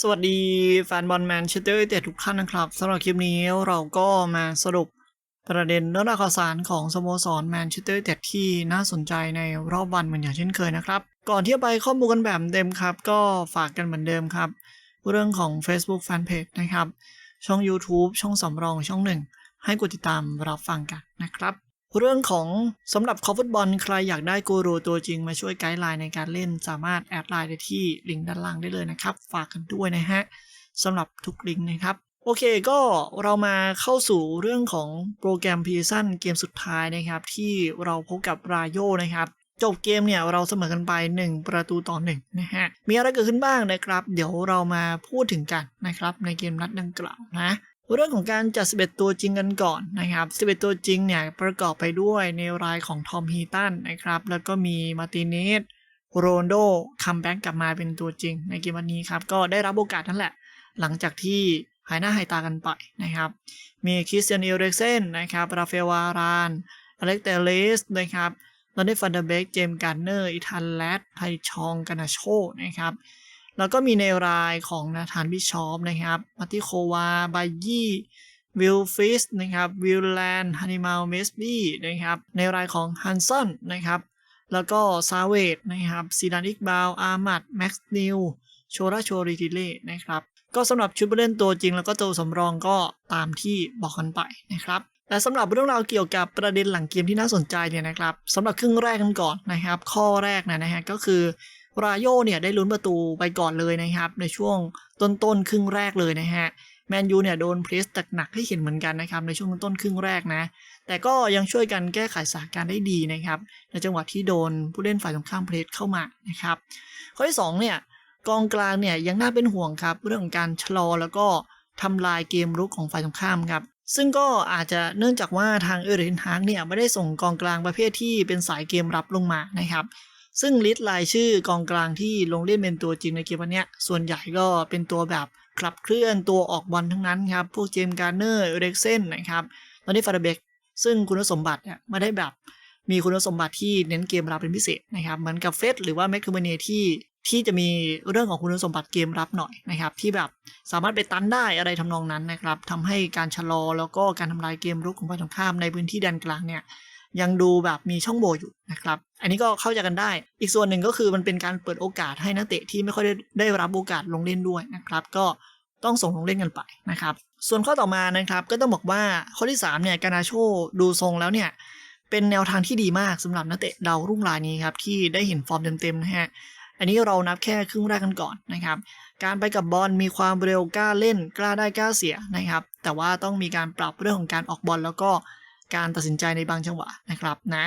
สวัสดีแฟนบอลแมนเชสเตอร์ยูไนเต็ดทุกท่านนะครับสำหรับคลิปนี้เราก็มาสรุปประเด็นเรื่องราวข่าวสารของสโมสรแมนเชสเตอร์ยูไนเต็ดที่น่าสนใจในรอบวันเหมือนอย่างเช่นเคยนะครับ ก่อนที่จะไปข้อมูลกันแบบเต็มครับ ก็ฝากกันเหมือนเดิมครับ เรื่องของ Facebook Fanpage นะครับ ช่อง YouTube ช่องสำรองช่องหนึ่งให้กดติดตามรับฟังกันนะครับ เรื่องของสำหรับคอฟุตบอลใครอยากได้กูรูตัวจริงมาช่วยไกด์ไลน์ในการเล่น สามารถแอดไลน์ได้ที่ลิงก์ด้านล่างได้เลยนะครับ ฝากกันด้วยนะฮะสำหรับทุกลิงก์นะครับโอเคก็เรามาเข้าสู่เรื่องของโปรแกรมพีซันเกมสุดท้ายนะครับ ที่เราพบกับรายโยนะครับ จบเกมเนี่ยเราเสมอกันไป 1 ประตูต่อ1นะฮะมีอะไรเกิดขึ้นบ้างนะครับ เดี๋ยวเรามาพูดถึงกันนะครับในเกมนัดดังกล่าวนะ เรื่องของการจัด 11 ตัวจริงกันก่อนนะครับ 11 ตัวจริงเนี่ยประกอบไปด้วยในรายของทอมฮีตันนะครับ แล้วก็มีมาติเนสโรนโดคัมแบ็กกลับมาเป็นตัวจริงในเกมวันนี้ครับ ก็ได้รับโอกาสนั่นแหละ หลังจากที่หายหน้าหายตากันไปนะครับ มีคริสเตียนเอเรกเซนนะครับราเอลวารานอเล็กเตเลสนะครับลอนเดฟันเดเบกเจมส์การ์เนอร์ อิทันแลดไทชองกานาโชนะครับ แล้วก็มีในรายของนาธานบิชอปนะครับมาติโควาบายี่วิลฟิสนะครับวิลแลนด์ฮันนิมัลเมสบี้นะครับในรายของฮันสันนะครับแล้วก็ซาเวตนะครับซีดานอิกบาวอาร์มัดแม็กซ์นิวโชราโชริติเล่นะครับก็สำหรับชุดผู้เล่นตัวจริงแล้วก็ตัวสำรองก็ตามที่บอกกันไปนะครับแต่สำหรับเรื่องราวเกี่ยวกับประเด็นหลังเกมที่น่าสนใจเนี่ยนะครับสำหรับครึ่งแรกกันก่อนนะครับ ข้อแรกนะนะฮะก็คือ รายโยเนี่ยได้ลุ้นประตูไปก่อนเลยนะครับ ในช่วงต้นๆครึ่งแรกเลยนะฮะแมนยูเนี่ยโดนเพรสตัดหนักให้เห็นเหมือนกันนะครับในช่วงต้นๆครึ่งแรกนะ แต่ก็ยังช่วยกันแก้ไขสถานการณ์ได้ดีนะครับ ในจังหวะที่โดนผู้เล่นฝ่ายตรงข้ามเพรสเข้ามานะครับ ข้อที่สองเนี่ยกองกลางเนี่ยยังน่าเป็นห่วงครับเรื่องของการชะลอแล้วก็ทำลายเกมรุกของฝ่ายตรงข้ามครับซึ่งก็อาจจะเนื่องจากว่าทางเออรินฮากเนี่ยไม่ได้ส่งกองกลางประเภทที่เป็นสายเกมรับลงมานะครับ ซึ่งลิสต์รายชื่อกองกลางที่ลงเล่นเป็นตัวจริงในเกมวันนี้ส่วนใหญ่ก็เป็นตัวแบบขับเคลื่อนตัวออกบอลทั้งนั้นครับ พวกเจมการ์เนอร์เอเร็กเซนนะครับ ตอนนี้ฟาร์เบกซึ่งคุณสมบัติเนี่ยไม่ได้แบบมีคุณสมบัติที่เน้นเกมรับเป็นพิเศษนะครับเหมือนกับเฟสหรือว่าแมคคูเมเนที่ที่จะมีเรื่องของคุณสมบัติเกมรับหน่อยนะครับ ที่แบบสามารถไปตันได้อะไรทำนองนั้นนะครับทำให้การชะลอแล้วก็การทำลายเกมรุกของฝ่ายตรงข้ามในพื้นที่แดนกลางเนี่ย ยังดูแบบมีช่องโหว่อยู่นะครับ อันนี้ก็เข้าใจกันได้ อีกส่วนหนึ่งก็คือมันเป็นการเปิดโอกาสให้นักเตะที่ไม่ค่อยได้ได้รับโอกาสลงเล่นด้วยนะครับ ก็ต้องส่งลงเล่นกันไปนะครับ ส่วนข้อต่อมานะครับก็ต้องบอกว่าข้อที่3เนี่ยกานาโชดูทรงแล้วเนี่ยเป็นแนวทางที่ดีมากสำหรับนักเตะดาวรุ่งรายนี้ครับที่ได้เห็นฟอร์มเต็มๆนะฮะอันนี้เรานับแค่ครึ่งแรกกันก่อนนะครับ การไปกับบอลมีความเร็วกล้าเล่นกล้าได้กล้าเสียนะครับ แต่ว่าต้องมีการปรับเรื่องของการออกบอลแล้วก็ การตัดสินใจในบางจังหวะนะครับนะ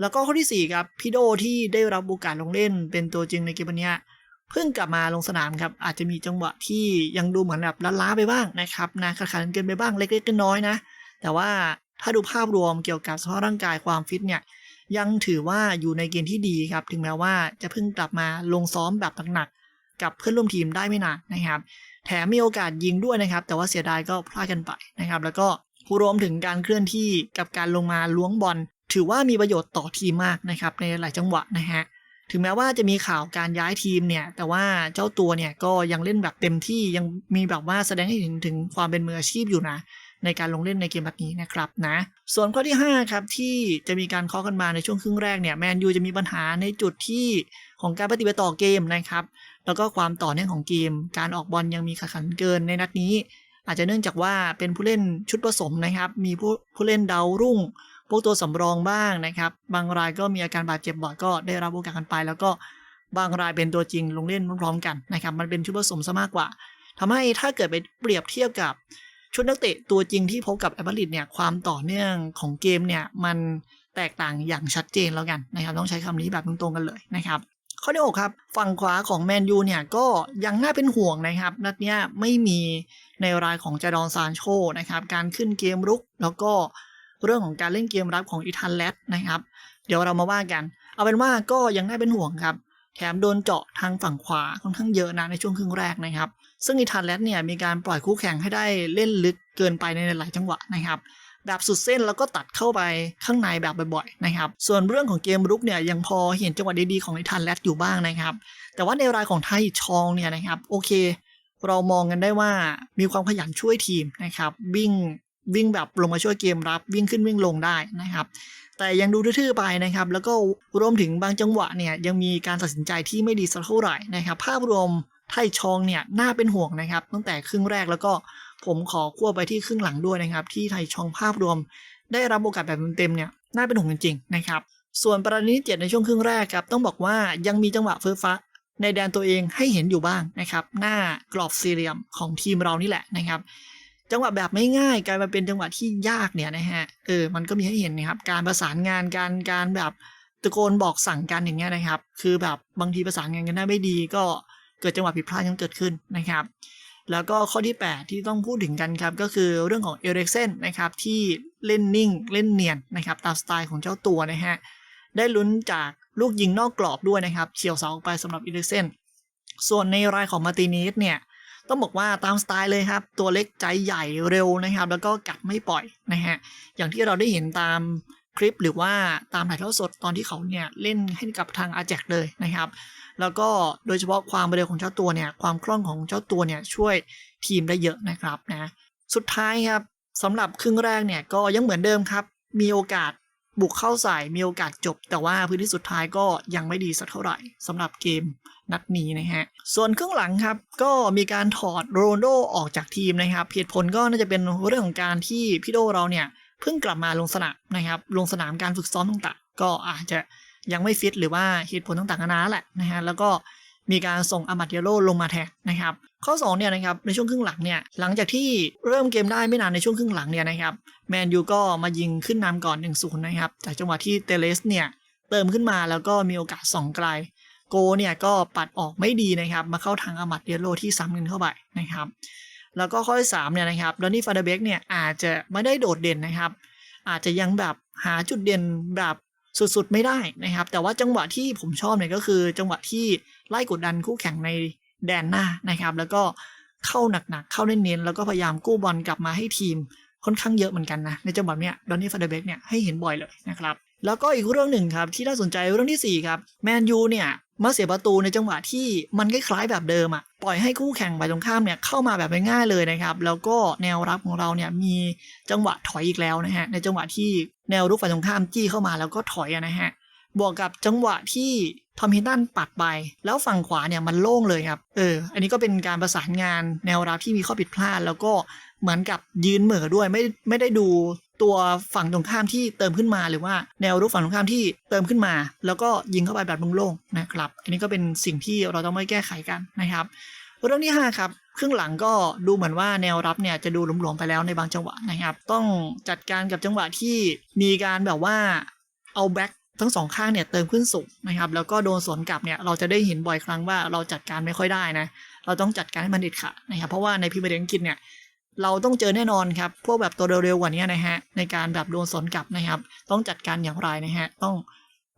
แล้วก็ข้อที่ 4 ครับพี่โดที่ได้รับโอกาสลงเล่นเป็นตัวจริงในเกมนี้เพิ่งกลับมาลงสนามครับอาจจะมีจังหวะที่ยังดูเหมือนแบบล้าๆไปบ้างนะครับนะขาดขาดเกินไปบ้างเล็กๆน้อยๆนะ แต่ว่าถ้าดูภาพรวมเกี่ยวกับสภาพร่างกายความฟิตเนี่ยยังถือว่าอยู่ในเกณฑ์ที่ดีครับ ถึงแม้ว่าจะเพิ่งกลับมาลงซ้อมแบบหนักๆกับเพื่อนร่วมทีมได้ไม่นานนะครับ แถมมีโอกาสยิงด้วยนะครับ แต่ว่าเสียดายก็พลาดกันไปนะครับ แล้วก็ รวมถึงการเคลื่อนที่กับการลงมาล้วงบอลถือว่ามีประโยชน์ต่อทีมมากนะครับในหลายจังหวะนะฮะถึงแม้ว่าจะมีข่าวการย้ายทีมเนี่ย แต่ว่าเจ้าตัวเนี่ยก็ยังเล่นแบบเต็มที่ยังมีแบบว่าแสดงให้เห็นถึงความเป็นมืออาชีพอยู่นะ ในการลงเล่นในเกมแบบนี้นะครับนะ ส่วนข้อที่ 5 ครับ ที่จะมีการเคาะกันมาในช่วงครึ่งแรกเนี่ยแมนยูจะมีปัญหาในจุดที่ของการปฏิบัติต่อเกมนะครับ แล้วก็ความต่อเนื่องของเกม การออกบอลยังมีขัดขันเกินในนัดนี้ อาจจะเนื่องจากว่าเป็นผู้เล่นชุดผสมนะครับ มีผู้ผู้เล่นดาวรุ่ง พวกตัวสำรองบ้างนะครับ บางรายก็มีอาการบาดเจ็บบ่อยก็ได้รับโอกาสกันไป แล้วก็บางรายเป็นตัวจริงลงเล่นพร้อมๆกันนะครับ มันเป็นชุดผสมซะมากกว่าทำให้ถ้าเกิดไปเปรียบเทียบกับชุดนักเตะตัวจริงที่พบกับแอตเลติกเนี่ยความต่อเนื่องของเกมเนี่ยมันแตกต่างอย่างชัดเจนแล้วกันนะครับ ต้องใช้คำนี้แบบตรงๆกันเลยนะครับ ข้อที่6ครับ ฝั่งขวาของแมนยูเนี่ยก็ยังน่าเป็นห่วงนะครับ นัดเนี้ยไม่มีในรายของจาดอนซานโชนะครับ การขึ้นเกมรุก แล้วก็เรื่องของการเล่นเกมรับของอีธานแลดนะครับ เดี๋ยวเรามาว่ากัน เอาเป็นว่าก็ยังน่าเป็นห่วงครับ แถมโดนเจาะทางฝั่งขวาค่อนข้างเยอะนะในช่วงครึ่งแรกนะครับ ซึ่งอีธานแลดเนี่ยมีการปล่อยคู่แข่งให้ได้เล่นลึกเกินไปในหลายจังหวะนะครับ แบบสุดเส้นแล้วก็ตัดเข้าไปข้างในแบบบ่อยๆนะครับส่วนเรื่องของเกมรุกเนี่ยยังพอเห็นจังหวะดีๆของอีธานแลดอยู่บ้างนะครับ แต่ว่าในรายของไทยชองเนี่ยนะครับโอเค เรามองกันได้ว่ามีความขยันช่วยทีมนะครับวิ่งวิ่งแบบลงมาช่วยเกมรับ วิ่งขึ้นวิ่งลงได้นะครับ แต่ยังดูทื่อๆไปนะครับ แล้วก็รวมถึงบางจังหวะเนี่ยยังมีการตัดสินใจที่ไม่ดีสักเท่าไหร่นะครับ ภาพรวม ไทชองเนี่ยน่าเป็นห่วงนะครับ ตั้งแต่ครึ่งแรกแล้วก็ผมขอควไปที่ครึ่งหลังด้วยนะครับ ที่ไทชองภาพรวม ได้รับโอกาสแบบเต็มๆเนี่ยน่าเป็นห่วงจริงๆนะครับ ส่วนประเด็นที่เจ็ดในช่วงครึ่งแรกครับต้องบอกว่ายังมีจังหวะเฟื้อฟ้าในแดนตัวเองให้เห็นอยู่บ้างนะครับ หน้ากรอบสี่เหลี่ยมของทีมเรานี่แหละนะครับ จังหวะแบบไม่ง่ายกลายมาเป็นจังหวะที่ยากเนี่ยนะฮะเออมันก็มีให้เห็นนะครับการประสานงานการการแบบตะโกนบอกสั่งกันอย่างเงี้ยนะครับ คือแบบบางทีประสานงานกันได้ไม่ดีก็ เกิดจังหวะผิดพลาดยังเกิดขึ้นนะครับ แล้วก็ข้อที่ 8 ที่ต้องพูดถึงกันครับ ก็คือเรื่องของเอร็กเซนนะครับที่เล่นนิ่งเล่นเนียนนะครับตามสไตล์ของเจ้าตัวนะฮะได้ลุ้นจากลูกยิงนอกกรอบด้วยนะครับเฉียวเสาออกไปสำหรับเอร็กเซนส่วนในรายของมาตินีสเนี่ยต้องบอกว่าตามสไตล์เลยครับ ตัวเล็กใจใหญ่เร็วนะครับ แล้วก็กัดไม่ปล่อยนะฮะอย่างที่เราได้เห็นตาม คลิปหรือว่าตามถ่ายทอดสดตอนที่เขาเนี่ยเล่นให้กับทางอาแจกเลยนะครับ แล้วก็โดยเฉพาะความเร็วของเจ้าตัวเนี่ยความคล่องของเจ้าตัวเนี่ยช่วยทีมได้เยอะนะครับนะสุดท้ายครับสำหรับครึ่งแรกเนี่ยก็ยังเหมือนเดิมครับ มีโอกาสบุกเข้าใส่มีโอกาสจบ แต่ว่าพื้นที่สุดท้ายก็ยังไม่ดีสักเท่าไหร่สำหรับเกมนัดนี้นะฮะ ส่วนครึ่งหลังครับ ก็มีการถอดโรนโดออกจากทีมนะครับเหตุผลก็น่าจะเป็นเรื่องของการที่พี่โดเราเนี่ย เพิ่งกลับมาลงสนามนะครับ ลงสนามการฝึกซ้อมต่างๆ ก็อาจจะยังไม่ฟิตหรือว่าเหตุผลต่างๆนานาแหละนะฮะแล้วก็มีการส่งอามัดเยโรลงมาแทนนะครับ ข้อ2เนี่ยนะครับในช่วงครึ่งหลังเนี่ยหลังจากที่เริ่มเกมได้ไม่นานในช่วงครึ่งหลังเนี่ยนะครับแมนยูก็มายิงขึ้นนำก่อน1-0นะครับจากจังหวะที่เตเลสเนี่ยเติมขึ้นมาแล้วก็มีโอกาสส่องไกล โกเนี่ยก็ปัดออกไม่ดีนะครับ มาเข้าทางอามัดเยโรที่ซ้ำเงินเข้าไปนะครับ แล้วก็ข้อที่3เนี่ยนะครับดอนนี่ฟาเดเบกเนี่ยอาจจะไม่ได้โดดเด่นนะครับ อาจจะยังแบบหาจุดเด่นแบบสุดๆไม่ได้นะครับ แต่ว่าจังหวะที่ผมชอบเนี่ยก็คือจังหวะที่ไล่กดดันคู่แข่งในแดนหน้านะครับ แล้วก็เข้าหนักๆ เข้าเน้นๆแล้วก็พยายามกู้บอลกลับมาให้ทีมค่อนข้างเยอะเหมือนกันนะ ในจังหวะเนี้ยดอนนี่ฟาเดเบกเนี่ยให้เห็นบ่อยเลยนะครับ แล้วก็อีกเรื่องหนึ่งครับที่น่าสนใจเรื่องที่4ครับแมนยูเนี่ย มาเสียประตูในจังหวะที่มันคล้ายๆแบบเดิมอะ่ะปล่อยให้คู่แข่งไปตรงข้ามเนี่ยเข้ามาแบบง่ายๆเลยนะครับ แล้วก็แนวรับของเราเนี่ยมีจังหวะถอยอีกแล้วนะฮะในจังหวะที่แนวรุกฝ่ายตรงข้ามจี้เข้ามาแล้วก็ถอยอะนะฮะบวกกับจังหวะที่ทอมฮินตันปัดไป แล้วฝั่งขวาเนี่ยมันโล่งเลยครับเอออันนี้ก็เป็นการประสานงานแนวรับที่มีข้อผิดพลาด แล้วก็เหมือนกับยืนเหม่อด้วยไม่ไม่ได้ดู ตัวฝั่งตรงข้ามที่เติมขึ้นมาหรือว่าแนวรุกฝั่งตรงข้ามที่เติมขึ้นมา แล้วก็ยิงเข้าไปแบบโล่งๆนะครับ อันนี้ก็เป็นสิ่งที่เราต้องไม่แก้ไขกันนะครับ เรื่องที่ 5 ครับครึ่งหลังก็ดูเหมือนว่าแนวรับเนี่ยจะดูหลวมๆไปแล้วในบางจังหวะนะครับ ต้องจัดการกับจังหวะที่มีการแบบว่าเอาแบ็คทั้งสองข้างเนี่ยเติมขึ้นสูงนะครับ แล้วก็โดนสวนกลับเนี่ยเราจะได้เห็นบ่อยครั้งว่าเราจัดการไม่ค่อยได้นะ เราต้องจัดการให้มันเด็ดขาดนะครับ เพราะว่าในพรีเมียร์ลีกอังกฤษเนี่ย เราต้องเจอแน่นอนครับ พวกแบบตัวเร็วๆกว่านี้นะฮะ ในการแบบโดนสวนกลับนะครับ ต้องจัดการอย่างไรนะฮะ ต้อง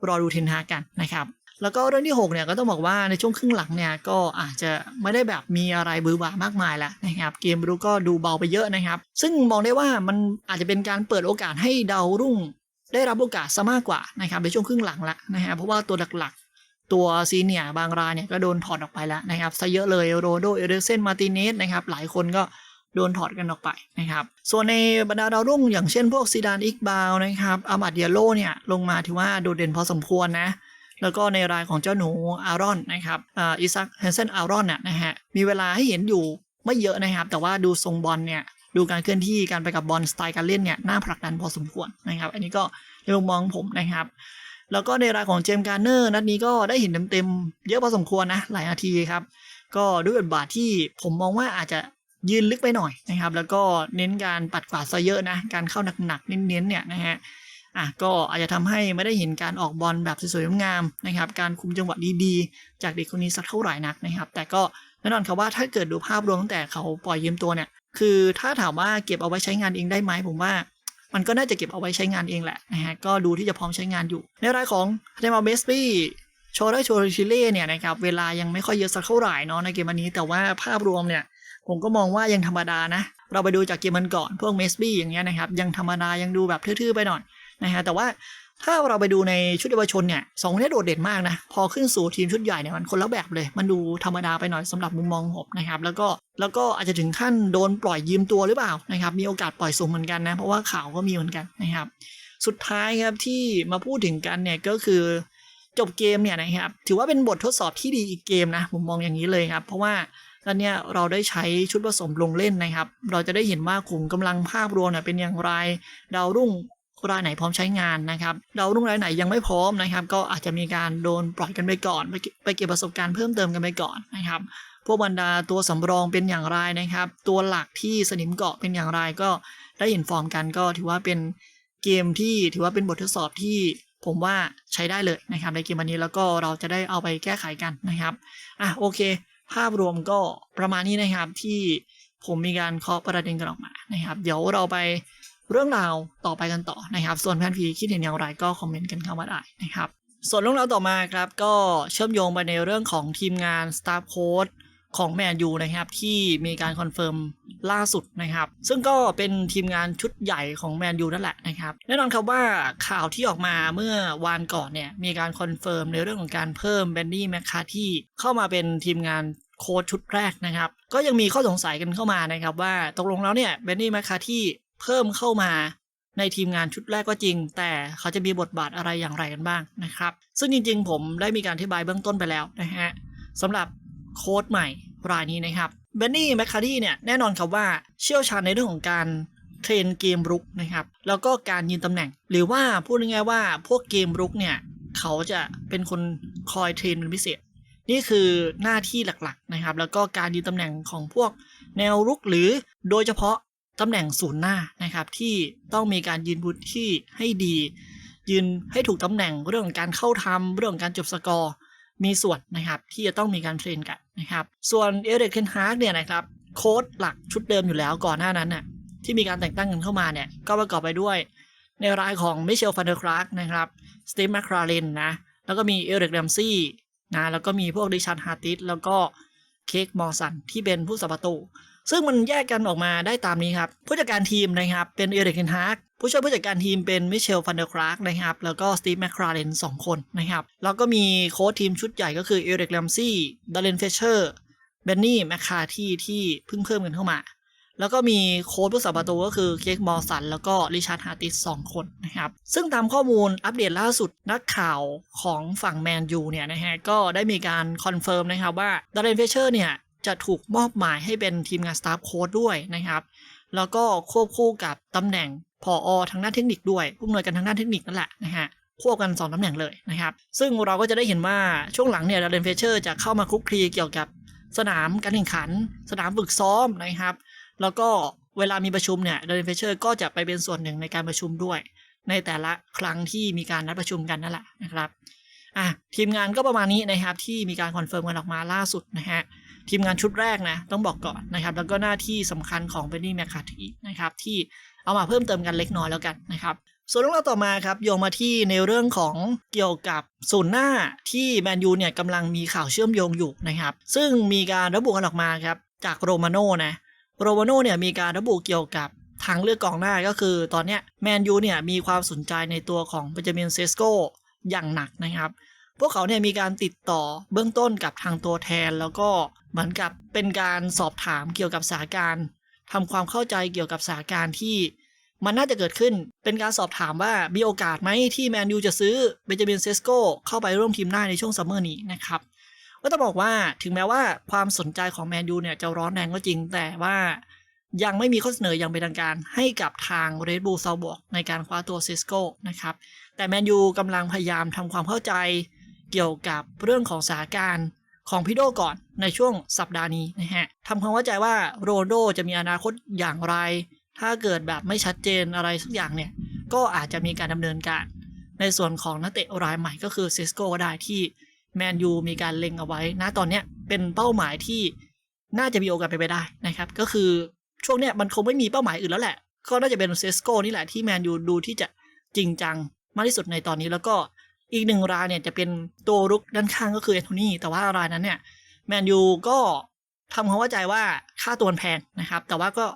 รอดูเทนฮากันนะครับ แล้วก็เรื่องที่ 6 เนี่ยก็ต้องบอกว่าในช่วงครึ่งหลังเนี่ยก็อาจจะไม่ได้แบบมีอะไรบือหวามากมายแล้วนะครับ เกมรู้ก็ดูเบาไปเยอะนะครับ ซึ่งมองได้ว่ามันอาจจะเป็นการเปิดโอกาสให้ดาวรุ่ง ได้รับโอกาสซะมากกว่านะครับในช่วงครึ่งหลังละนะฮะเพราะว่าตัวหลักๆตัวซีเนียบางรายเนี่ยก็โดนถอดออกไปแล้วนะครับซะเยอะเลยโรโดเอเดเซนมาติเนสนะครับหลายคนก็ โดนถอดกันออกไปนะครับ ส่วนในบรรดาดาวรุ่งอย่างเช่นพวกซีดานอิกบาวนะครับอามัดเดียโลเนี่ยลงมาถือว่าโดดเด่นพอสมควรนะ แล้วก็ในรายของเจ้าหนูอารอนนะครับอิซักเฮนเซนอารอนน่ะนะฮะมีเวลาให้เห็นอยู่ไม่เยอะนะครับ แต่ว่าดูทรงบอลเนี่ยดูการเคลื่อนที่การไปกับบอลสไตล์การเล่นเนี่ยน่าผลักดันพอสมควรนะครับ อันนี้ก็ในมุมมองผมนะครับ แล้วก็ในรายของเจมส์การ์เนอร์นัดนี้ก็ได้เห็นเต็มๆเยอะพอสมควรนะหลายนาทีครับก็ด้วยบทบาทที่ผมมองว่าอาจจะ ยืนลึกไปหน่อยนะครับ แล้วก็เน้นการปัดกวาดซะเยอะนะ การเข้าหนักๆเน้นๆเนี่ยนะฮะอะก็อาจจะทำให้ไม่ได้เห็นการออกบอลแบบสวยๆงามนะครับ การคุมจังหวะดีๆ จากเด็กคนนี้สักเท่าไหร่นักนะครับ แต่ก็แน่นอนครับว่าถ้าเกิดดูภาพรวมตั้งแต่เขาปล่อยยืมตัวเนี่ย คือถ้าถามว่าเก็บเอาไว้ใช้งานเองได้ไหมผมว่ามันก็น่าจะเก็บเอาไว้ใช้งานเองแหละนะฮะ ก็ดูที่จะพร้อมใช้งานอยู่ ในรายของเดมาเบสปี้โชได้โชริชิเล่เนี่ยนะครับ เวลายังไม่ค่อยเยอะสักเท่าไหร่เนาะในเกมวันนี้ แต่ว่าภาพรวมเนี่ย ผมก็มองว่ายังธรรมดานะ เราไปดูจากเกมมันก่อนพวกเมสบี้อย่างเงี้ยนะครับ ยังธรรมดายังดูแบบทื่อๆไปหน่อยนะฮะแต่ว่าถ้าเราไปดูในชุดเยาวชนเนี่ยสองคนนี้โดดเด่นมากนะ พอขึ้นสู่ทีมชุดใหญ่เนี่ยมันคนละแบบเลย มันดูธรรมดาไปหน่อยสำหรับมุมมองผมนะครับ แล้วก็แล้วก็อาจจะถึงขั้นโดนปล่อยยืมตัวหรือเปล่านะครับ มีโอกาสปล่อยสูงเหมือนกันนะ เพราะว่าข่าวก็มีเหมือนกันนะครับ สุดท้ายครับที่มาพูดถึงกันเนี่ยก็คือจบเกมเนี่ยนะครับ ถือว่าเป็นบททดสอบที่ดีอีกเกมนะผมมองอย่างนี้เลยครับ เพราะว่า ตอนเนี้ยเราได้ใช้ชุดผสมลงเล่นนะครับ เราจะได้เห็นว่าขุมกำลังภาพรวมเนี่ยเป็นอย่างไรดาวรุ่งรายไหนพร้อมใช้งานนะครับดาวรุ่งรายไหนยังไม่พร้อมนะครับ ก็อาจจะมีการโดนปล่อยกันไปก่อนไปเก็บไปเก็บประสบการณ์เพิ่มเติมกันไปก่อนนะครับพวกบรรดาตัวสำรองเป็นอย่างไรนะครับ ตัวหลักที่สนิมเกาะเป็นอย่างไรก็ได้เห็นฟอร์มกันก็ถือว่าเป็นเกมที่ถือว่าเป็นบททดสอบที่ผมว่าใช้ได้เลยนะครับในเกมวันนี้แล้วก็เราจะได้เอาไปแก้ไขกันนะครับอะโอเค ภาพรวมก็ประมาณนี้นะครับที่ผมมีการเคาะประเด็นกันออกมานะครับ เดี๋ยวเราไปเรื่องราวต่อไปกันต่อนะครับ ส่วนแพนพีคิดเห็นอย่างไรก็คอมเมนต์กันเข้ามาได้นะครับ ส่วนเรื่องราวต่อมาครับ ก็เชื่อมโยงไปในเรื่องของทีมงานสตาฟโค้ด ของแมนยูนะครับที่มีการคอนเฟิร์มล่าสุดนะครับ ซึ่งก็เป็นทีมงานชุดใหญ่ของแมนยูนั่นแหละนะครับแน่นอนครับว่าข่าวที่ออกมาเมื่อวานก่อนเนี่ยมีการคอนเฟิร์มในเรื่องของการเพิ่มแบนนี่แมคคาที่เข้ามาเป็นทีมงานโค้ชชุดแรกนะครับ ก็ยังมีข้อสงสัยกันเข้ามานะครับว่าตกลงแล้วเนี่ยแบนนี่แมคคาที่เพิ่มเข้ามาในทีมงานชุดแรกก็จริง แต่เขาจะมีบทบาทอะไรอย่างไรกันบ้างนะครับ ซึ่งจริงๆ ผมได้มีการอธิบายเบื้องต้นไปแล้วนะฮะสำหรับ โค้ดใหม่รายนี้นะครับเบนนี่แมคคาที่เนี่ยแน่นอนครับว่าเชี่ยวชาญในเรื่องของการเทรนเกมรุกนะครับ แล้วก็การยืนตำแหน่ง หรือว่าพูดง่ายๆว่าพวกเกมรุกเนี่ย เขาจะเป็นคนคอยเทรนเป็นพิเศษ นี่คือหน้าที่หลักๆนะครับ แล้วก็การยืนตำแหน่งของพวกแนวรุกหรือโดยเฉพาะตำแหน่งศูนย์หน้านะครับ ที่ต้องมีการยืนบุที่ให้ดี ยืนให้ถูกตำแหน่งเรื่องของการเข้าทำเรื่องของการจบสกอร์ มีส่วนนะครับที่จะต้องมีการเทรนกันนะครับ ส่วนเอเดกเคนฮาร์กเนี่ยนะครับโค้ดหลักชุดเดิมอยู่แล้วก่อนหน้านั้นน่ะที่มีการแต่งตั้งกันเข้ามาเนี่ยก็ประกอบไปด้วย ในรายของมิเชลฟันเดอร์คลาร์กนะครับสตีฟแมคคราเรนนะแล้วก็มีเอเดกแรมซี่นะแล้วก็มีพวกดิชันฮาร์ติสแล้วก็เค้กมอร์สันที่เป็นผู้สับประตู ซึ่งมันแยกกันออกมาได้ตามนี้ครับ ผู้จัดการทีมนะครับเป็นเอริกเคนฮาร์กผู้ช่วยผู้จัดการทีมเป็นมิเชลฟันเดอร์คลาร์กนะครับ แล้วก็สตีฟแมคคราเรนสองคนนะครับ แล้วก็มีโค้ชทีมชุดใหญ่ก็คือเอริกแรมซี่ดาเลนเฟเชอร์เบนนี่แมคคาที่ที่เพิ่งเพิ่มกันเข้ามา แล้วก็มีโค้ชผู้สับประตูก็คือเคกมอสัน แล้วก็ริชาร์ดฮาร์ติสสองคนนะครับ ซึ่งตามข้อมูลอัปเดตล่าสุดนักข่าวของฝั่งแมนยูเนี่ยนะฮะก็ได้มีการคอนเฟิร์มนะครับว่าดาเลนเฟเชอร์เนี่ย จะถูกมอบหมายให้เป็นทีมงานสตาฟโค้ดด้วยนะครับ แล้วก็ควบคู่กับตำแหน่งผออทางด้านเทคนิคด้วยผู้อำนวยการทางด้านเทคนิคนั่นแหละนะฮะควบกัน2ตำแหน่งเลยนะครับ ซึ่งเราก็จะได้เห็นว่าช่วงหลังเนี่ยดาร์เรนเฟเชอร์จะเข้ามาคลุกคลีเกี่ยวกับสนามการแข่งขัน สนามฝึกซ้อมนะครับ แล้วก็เวลามีประชุมเนี่ยดาร์เรนเฟเชอร์ก็จะไปเป็นส่วนหนึ่งในการประชุมด้วย ในแต่ละครั้งที่มีการนัดประชุมกันนั่นแหละนะครับอะทีมงานก็ประมาณนี้นะครับที่มีการคอนเฟิร์มกันออกมาล่าสุดนะฮะ ทีมงานชุดแรกนะ ต้องบอกก่อนนะครับ แล้วก็หน้าที่สำคัญของเบนนี่แมคคาทีนะครับที่เอามาเพิ่มเติมกันเล็กน้อยแล้วกันนะครับส่วนเรื่องราวต่อมาครับโยงมาที่ในเรื่องของเกี่ยวกับศูนย์หน้าที่แมนยูเนี่ยกำลังมีข่าวเชื่อมโยงอยู่นะครับ ซึ่งมีการระบุกันออกมาครับจากโรมาโน่นะโรมาโน่เนี่ยมีการระบุเกี่ยวกับทางเลือกกองหน้าก็คือตอนนี้แมนยูเนี่ยมีความสนใจในตัวของเบนจามินเซสโกอย่างหนักนะครับ พวกเขาเนี่ยมีการติดต่อเบื้องต้นกับทางตัวแทน แล้วก็เหมือนกับเป็นการสอบถามเกี่ยวกับสถานการณ์ทำความเข้าใจเกี่ยวกับสถานการณ์ที่มันน่าจะเกิดขึ้น เป็นการสอบถามว่ามีโอกาสไหมที่แมนยูจะซื้อเบนจามินเซสโกเข้าไปร่วมทีมได้ในช่วงซัมเมอร์นี้นะครับก็ต้องบอกว่าถึงแม้ว่าความสนใจของแมนยูเนี่ยจะร้อนแรงก็จริง แต่ว่ายังไม่มีข้อเสนออย่างเป็นทางการให้กับทางเรดบูลซาบวกในการคว้าตัวเซสโกนะครับแต่แมนยูกำลังพยายามทำความเข้าใจ เกี่ยวกับเรื่องของสถานการณ์ของพี่โดก่อนในช่วงสัปดาห์นี้นะฮะทำความเข้าใจว่าโรนโดจะมีอนาคตอย่างไร ถ้าเกิดแบบไม่ชัดเจนอะไรสักอย่างเนี่ย ก็อาจจะมีการดำเนินการ ในส่วนของนักเตะรายใหม่ก็คือซิสโก้ก็ได้ที่แมนยูมีการเล็งเอาไว้นะตอนเนี้ยเป็นเป้าหมายที่น่าจะมีโอกาสไปไปได้นะครับ ก็คือช่วงเนี้ยมันคงไม่มีเป้าหมายอื่นแล้วแหละ ก็น่าจะเป็นซิสโก้นี่แหละที่แมนยูดูที่จะจริงจังมากที่สุดในตอนนี้แล้วก็ อีกหนึ่งรายเนี่ยจะเป็นตัวรุกด้านข้างก็คือแอนโทนีแต่ว่ารายนั้นเนี่ยแมนยูก็ทำความเข้าใจว่าค่าตัวมันแพงนะครับ แต่ว่าก็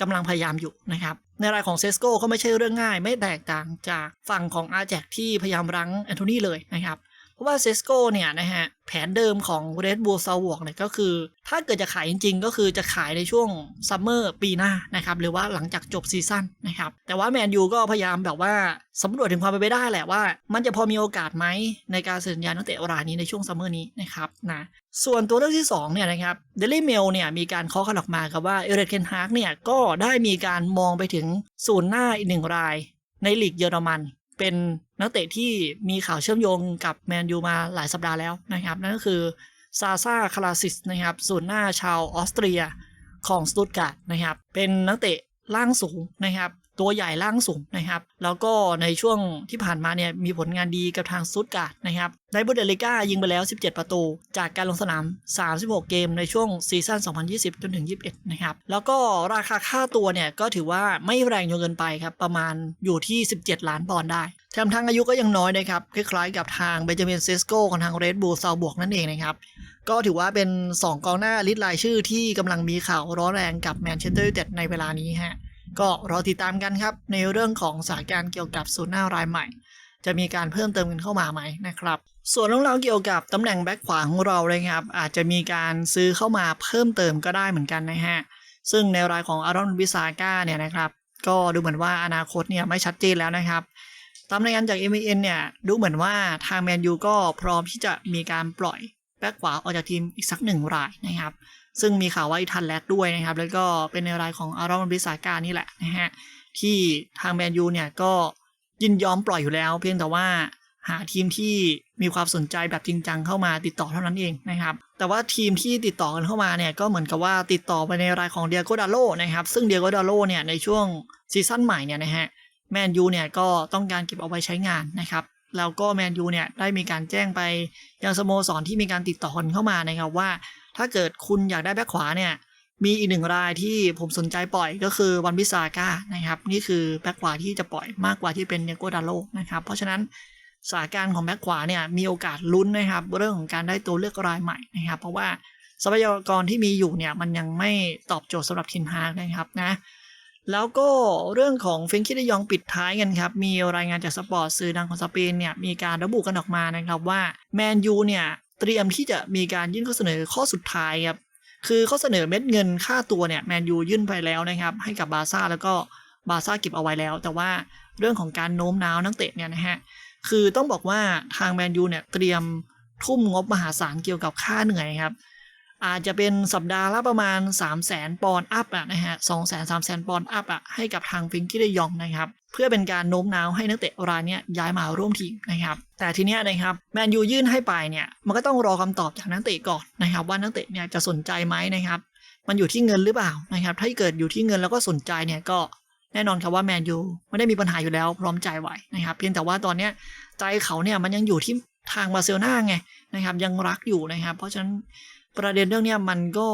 กำลังพยายามอยู่นะครับ ในรายของเซสโกก็ไม่ใช่เรื่องง่าย ไม่แตกต่างจากฝั่งของอาแจกที่พยายามรั้งแอนโทนีเลยนะครับ เพราะว่าเซสโกเนี่ยนะฮะแผนเดิมของ Red Bull s a w a l k เนี่ยก็คือ ถ้าเกิดจะขายจริง ๆ ก็คือจะขายในช่วงซัมเมอร์ปีหน้านะครับหรือว่าหลังจากจบซีซั่นนะครับแต่ว่าแมนยูก็พยายามแบบว่าสำรวจถึงความเป็นไปได้แหละว่า มันจะพอมีโอกาสไหมในการเซ็นสัญญานักเตะรายนี้ในช่วงซัมเมอร์นี้นะครับนะส่วนตัวเลือกที่2เนี่ยนะครับเดลี่เมลเนี่ยมีการเคาะกันออกมาครับว่าเอเรเคนฮาร์กเนี่ยก็ได้มีการมองไปถึงศูนย์หน้าอีกหนึ่งรายในลีกเยอรมัน เป็นนักเตะที่มีข่าวเชื่อมโยงกับแมนยูมาหลายสัปดาห์แล้วนะครับ นั่นก็คือซาซาคาราซิสนะครับส่วนหน้าชาวออสเตรียของสตุตการ์ดนะครับ เป็นนักเตะล่างสูงนะครับ ตัวใหญ่ล่างสูงนะครับ แล้วก็ในช่วงที่ผ่านมาเนี่ยมีผลงานดีกับทางสตุตการ์ดนะครับในบุนเดลิก้ายิงไปแล้ว 17 ประตู จากการลงสนาม 36 เกมในช่วงซีซั่น 2020 จนถึง 21 นะครับ แล้วก็ราคาค่าตัวเนี่ยก็ถือว่าไม่แรงจนเกินไปครับ ประมาณอยู่ที่ 17 ล้านปอนด์ได้แถมทางอายุก็ยังน้อยนะครับ คล้ายๆกับทางเบนจามินเซสโกของทางเรดบูลซาวบวกนั่นเองนะครับ ก็ถือว่าเป็น 2 กองหน้าลิสต์รายชื่อที่กำลังมีข่าวร้อนแรงกับแมนเชสเตอร์ยูไนเต็ดในเวลานี้ฮะ ก็รอติดตามกันครับ ในเรื่องของสถานการณ์เกี่ยวกับศูนย์หน้ารายใหม่ จะมีการเพิ่มเติมกันเข้ามาไหมนะครับ ส่วนเรื่องราวเกี่ยวกับตำแหน่งแบ็คขวาของเราเลยครับ อาจจะมีการซื้อเข้ามาเพิ่มเติมก็ได้เหมือนกันนะฮะซึ่งในรายของอารอนวิซาก้าเนี่ยนะครับก็ดูเหมือนว่าอนาคตเนี่ยไม่ชัดเจนแล้วนะครับตามรายงานจาก m อ n เนี่ยดูเหมือนว่าทางแมนยูก็พร้อมที่จะมีการปล่อย แบ็คขวาออกจากทีมอีกสักหนึ่งรายนะครับ ซึ่งมีข่าวว่าอีทันแลดด้วยนะครับ แล้วก็เป็นในรายของอารอนบิสาการนี่แหละนะฮะที่ทางแมนยูเนี่ยก็ยินยอมปล่อยอยู่แล้ว เพียงแต่ว่าหาทีมที่มีความสนใจแบบจริงจังเข้ามาติดต่อเท่านั้นเองนะครับ แต่ว่าทีมที่ติดต่อกันเข้ามาเนี่ยก็เหมือนกับว่าติดต่อไปในรายของเดียโกดาโลนะครับ ซึ่งเดียโกดาโลเนี่ยในช่วงซีซั่นใหม่เนี่ยนะฮะแมนยูเนี่ยก็ต้องการเก็บเอาไว้ใช้งานนะครับ แล้วก็แมนยูเนี่ยได้มีการแจ้งไปยังสโมสรที่มีการติดต่อคนเข้ามานะครับว่า ถ้าเกิดคุณอยากได้แบ็คขวาเนี่ยมีอีกหนึ่งรายที่ผมสนใจปล่อยก็คือวันบิซาก้านะครับนี่คือแบ็คขวาที่จะปล่อยมากกว่าที่เป็นเนโกดาโลนะครับเพราะฉะนั้นสถานการณ์ของแบ็คขวาเนี่ยมีโอกาสลุ้นนะครับเรื่องของการได้ตัวเลือกรายใหม่นะครับเพราะว่าทรัพยากรที่มีอยู่เนี่ยมันยังไม่ตอบโจทย์สำหรับทีมฮาร์กนะครับนะ แล้วก็เรื่องของเฟนคิดยองปิดท้ายกันครับ มีรายงานจากสปอร์ตสื่อดังของสเปนเนี่ยมีการระบุกันออกมานะครับว่าแมนยูเนี่ยเตรียมที่จะมีการยื่นข้อเสนอข้อสุดท้ายครับคือข้อเสนอเม็ดเงินค่าตัวเนี่ยแมนยูยื่นไปแล้วนะครับให้กับบาซ่าแล้วก็บาซ่าเก็บเอาไว้แล้ว แต่ว่าเรื่องของการโน้มน้าวนักเตะเนี่ยนะฮะคือต้องบอกว่าทางแมนยูเนี่ยเตรียมทุ่มงบมหาศาลเกี่ยวกับค่าเหนื่อยครับ อาจจะเป็นสัปดาห์ละประมาณ 3 0 0แสนปอนด์อัพอะนะฮะสองแสนสามแสนปอนด์อัพอะให้กับทางฟิงกี้เดยองนะครับ เพื่อเป็นการโน้มน้าวให้นักเตะรายนี้ย้ายมาร่วมทีมนะครับ แต่ทีเนี้ยนะครับแมนยูยื่นให้ไปเนี่ย มันก็ต้องรอคำตอบจากนักเตะก่อนนะครับ ว่านักเตะเนี่ยจะสนใจไหมนะครับ มันอยู่ที่เงินหรือเปล่านะครับ ถ้าเกิดอยู่ที่เงินแล้วก็สนใจเนี่ยก็แน่นอนครับว่าแมนยูไม่ได้มีปัญหาอยู่แล้วพร้อมใจไหวนะครับ เพียงแต่ว่าตอนเนี้ยใจเขาเนี่ยมันยังอยู่ที่ทางบาร์เซโลนาไงนะครับ ยังรักอยู่นะครับ เพราะฉะนั้น ประเด็นเรื่องเนี้ยมันก็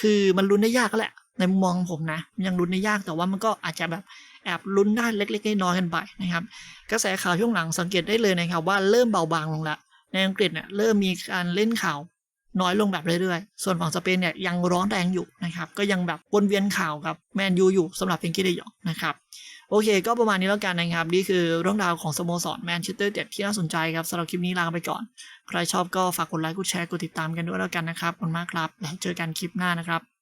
คือมันลุ้นได้ยากแหละ ในมุมมองของผมนะ ยังลุ้นได้ยากแต่ว่ามันก็อาจจะแบบแอบลุ้นได้เล็กๆน้อยๆกันไปนะครับ กระแสข่าวช่วงหลังสังเกตได้เลยนะครับว่าเริ่มเบาบางลงละในอังกฤษเนี่ยเริ่มมีการเล่นข่าวน้อยลงแบบเรื่อยๆ ส่วนฝั่งสเปนเนี่ยยังร้อนแรงอยู่นะครับ ก็ยังแบบวนเวียนข่าวกับแมนยูอยู่สำหรับเพนกี้เดยองนะครับ โอเค ก็ประมาณนี้แล้วกันนะครับ นี่คือเรื่องราวของสโมสรแมนเชสเตอร์เด็ดที่น่าสนใจครับสำหรับคลิปนี้ลาไปก่อน ใครชอบก็ฝากกดไลค์กดแชร์กดติดตามกันด้วยแล้วกันนะครับขอบคุณมากครับแล้วเจอกันคลิปหน้านะครับ